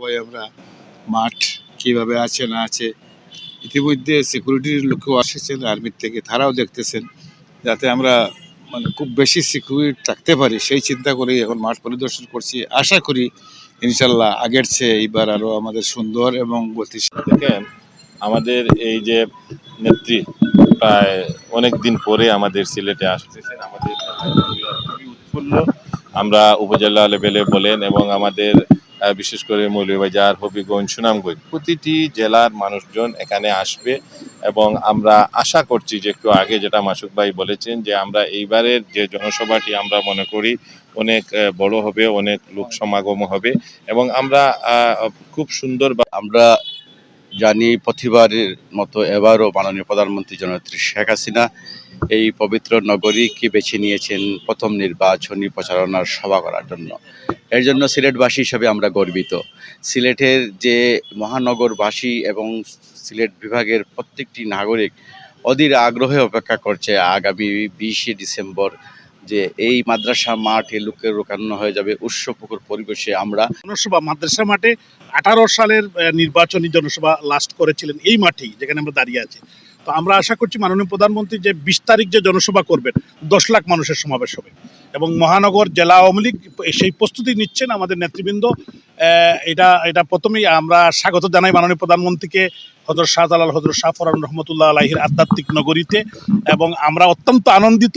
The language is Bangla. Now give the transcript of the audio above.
সবাই আমরা মাঠ কীভাবে আছে, না আছে, ইতিমধ্যে সিকিউরিটির লোকও আসেছেন আর্মির থেকে তারাও দেখতেছেন, যাতে আমরা মানে খুব বেশি সিকিউরিটি থাকতে পারি। সেই চিন্তা করেই এখন মাঠ পরিদর্শন করছি। আশা করি ইনশাল্লাহ আগের চেয়ে এইবার আরও আমাদের সুন্দর এবং গতিশীল। দেখেন, আমাদের এই যে নেত্রী প্রায় অনেক দিন পরে আমাদের সিলেটে আসতেছেন আমাদের উৎফুল্ল। আমরা উপজেলা লেভেলে বলেন এবং আমাদের বিশেষ করে মৌলভীবাজার, হবিগঞ্জ, সুনামগঞ্জ, প্রতিটি জেলার মানুষজন এখানে আসবে এবং আমরা আশা করছি যে একটু আগে যেটা মাসুক ভাই বলেছেন যে আমরা এইবারের যে জনসভাটি আমরা মনে করি অনেক বড় হবে, অনেক লোক সমাগম হবে এবং আমরা খুব সুন্দর আমরা জানি প্রতিবারের মতো এবারও মাননীয় প্রধানমন্ত্রী জননেত্রী শেখ হাসিনা এই পবিত্র নগরীকে বেছে নিয়েছেন প্রথম নির্বাচনী প্রচারণার সভা করার জন্য। এর জন্য সিলেটবাসী হিসেবে আমরা গর্বিত। সিলেটের যে মহানগরবাসী এবং সিলেট বিভাগের প্রত্যেকটি নাগরিক অধীর আগ্রহে অপেক্ষা করছে আগামী বিশে ডিসেম্বর যে এই মাদ্রাসা মাঠে লোকের রোকান্ন হয়ে যাবে উৎসবপুকুর পরিবেশে আমরা। জনসভা, মাদ্রাসা মাঠে আঠারো সালের নির্বাচনী জনসভা লাস্ট করেছিলেন এই মাঠেই যেখানে আমরা দাঁড়িয়ে আছি। তো আমরা আশা করছি মাননীয় প্রধানমন্ত্রী যে বিশ তারিখ যে জনসভা করবেন, দশ লাখ মানুষের সমাবেশ হবে। এবং মহানগর জেলা আওয়ামী লীগ সেই প্রস্তুতি নিচ্ছেন আমাদের নেতৃবৃন্দ। এটা এটা প্রথমেই আমরা স্বাগত জানাই মাননীয় প্রধানমন্ত্রীকে হজর শাহজালাল হজর শাহ ফরান রহমতুল্লাহ আলাহির আধ্যাত্মিক নগরীতে। এবং আমরা অত্যন্ত আনন্দিত